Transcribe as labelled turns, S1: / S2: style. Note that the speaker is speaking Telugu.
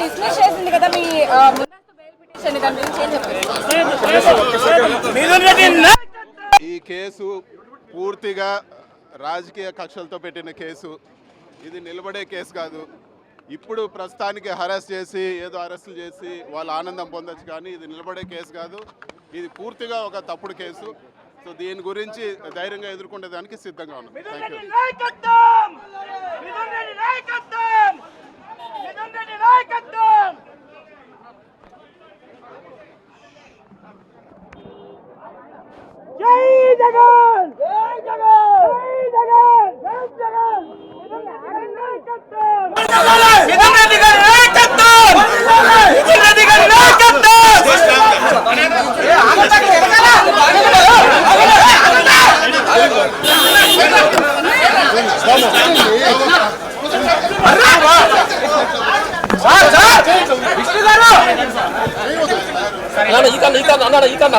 S1: డిస్మిస్ చేసింది కదా మీ
S2: ఈ కేసు పూర్తిగా రాజకీయ కక్షలతో పెట్టిన కేసు. ఇది నిలబడే కేసు కాదు. ఇప్పుడు ప్రస్తుతానికి హరాస్ చేసి ఏదో అరెస్టులు చేసి వాళ్ళు ఆనందం పొందొచ్చు కానీ ఇది నిలబడే కేసు కాదు. ఇది పూర్తిగా ఒక తప్పుడు కేసు. సో దీని గురించి ధైర్యంగా ఎదుర్కొనే దానికి సిద్ధంగా ఉన్నాం. థ్యాంక్ యూ
S3: నాయకత్వం మిథున్ రెడ్డి నాయకత్వం మిథున్ రెడ్డి నాయకత్వం జై జగన్! జై జగన్! జై జగన్! జై జగన్! మిథున్ రెడ్డి గారి నాయకత్వం మిథున్ రెడ్డి గారి నాయకత్వం
S4: ఈ కన్నా ఈ కన్నా అన్నాడు ఈ కన్నా